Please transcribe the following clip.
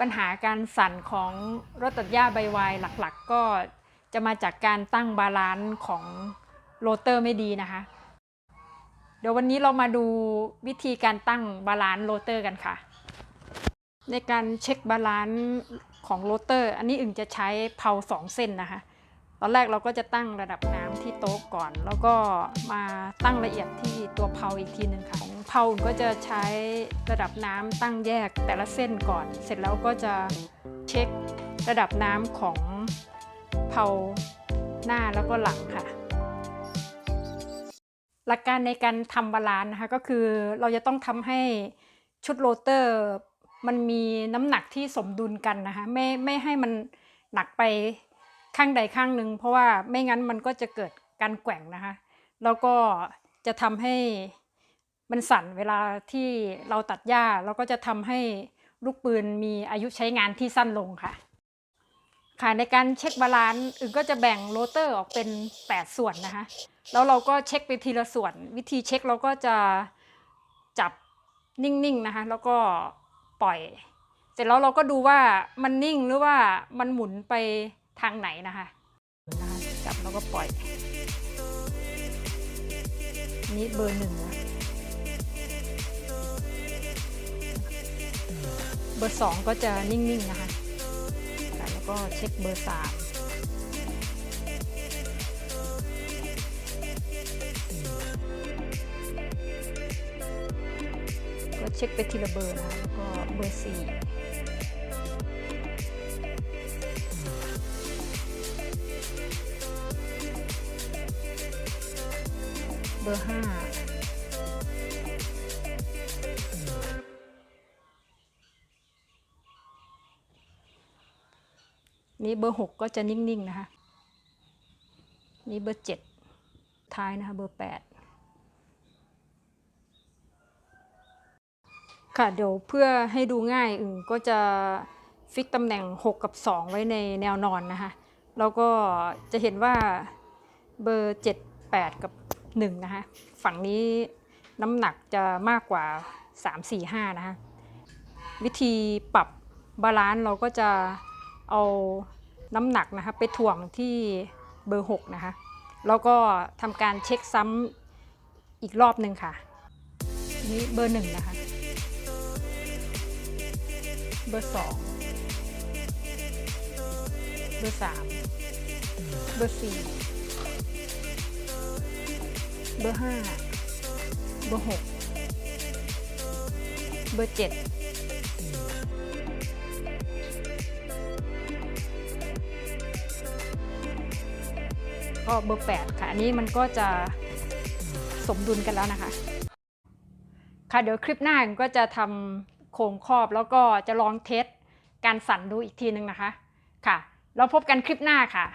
ปัญหาการสั่นของรถตัดหญ้าใบวายหลักๆ ก็จะมาจากการตั้งบาลานซ์ของโรเตอร์ไม่ดีนะคะ เดี๋ยววันนี้เรามาดูวิธีการตั้งบาลานซ์โรเตอร์กันค่ะ ในการเช็คบาลานซ์ของโรเตอร์ อันนี้อึ่งจะใช้เพาสองเส้นนะคะ ตอนแรกเราก็จะตั้งระดับน้ำที่โต๊ะก่อน แล้วก็มาตั้งละเอียดที่ตัวเพาอีกทีหนึ่งค่ะ เพาอึ่งก็จะใช้ระดับน้ำตั้งแยกแต่ละเส้นก่อน เสร็จแล้วก็จะเช็คระดับน้ำของเพาหน้าแล้วก็หลังค่ะ หลักการในการทำบาลานนะคะก็คือเราจะต้องทำให้ชุดโรเตอร์ มันมีน้ำหนักที่สมดุลกันนะคะไม่ไม่ให้มันหนักไปข้างใดข้างหนึ่งเพราะว่าไม่งั้นมันก็จะเกิดการแกว่งนะคะ แล้วก็จะทำให้ มันสั่นเวลาที่เราตัดหญ้าแล้วก็จะทำให้ลูกปืนมีอายุใช้งานที่สั้นลงค่ะ ค่ะในการเช็คบาลานซ์อึ่งก็จะแบ่งโรเตอร์ออกเป็น 8 ส่วนนะคะ แล้วเราก็เช็คไปทีละส่วน วิธีเช็คเราก็จะจับนิ่งๆนะคะ แล้วก็ปล่อย เสร็จแล้วเราก็ดูว่ามันนิ่งหรือว่ามันหมุนไปทางไหนนะคะจับแล้วก็ปล่อยนนี้เบอร์หนึ่งนะ เบอร์สองก็จะนิ่งๆนะคะแล้วก็เช็คเบอร์สามก็เช็คไปทีละเบอร์นะคะแล้วก็เบอร์สี่เบอร์ห้า นี่เบอร์หกก็จะนิ่งๆนะคะนี่เบอร์เจ็ดท้ายนะคะเบอร์แปดค่ะเดี๋ยวเพื่อให้ดูง่ายอึ่งก็จะฟิกตำแหน่ง 6 กับ 2 ไว้ในแนวนอนนะคะแล้วก็จะเห็นว่าเบอร์ 7 8 กับ 1 นะคะฝั่งนี้น้ำหนักจะมากกว่า 3 4 5 นะคะวิธีปรับบาลานซ์เราก็จะ เอาน้ำหนักนะคะไปถ่วงที่เบอร์ 6 นะคะ แล้วก็ทำการเช็คซ้ำอีกรอบหนึ่งค่ะ นี้เบอร์ 1 นะคะ เบอร์ 2 เบอร์ 3 เบอร์ 4 เบอร์ 5 เบอร์ 6 เบอร์ 7 ก็เบอร์แปดค่ะ อันนี้มันก็จะสมดุลกันแล้วนะคะ ค่ะเดี๋ยวคลิปหน้าก็จะทำโครงครอบแล้วก็จะลองเทสการสั่นดูอีกทีหนึ่งนะคะ ค่ะ เราพบกันคลิปหน้าค่ะ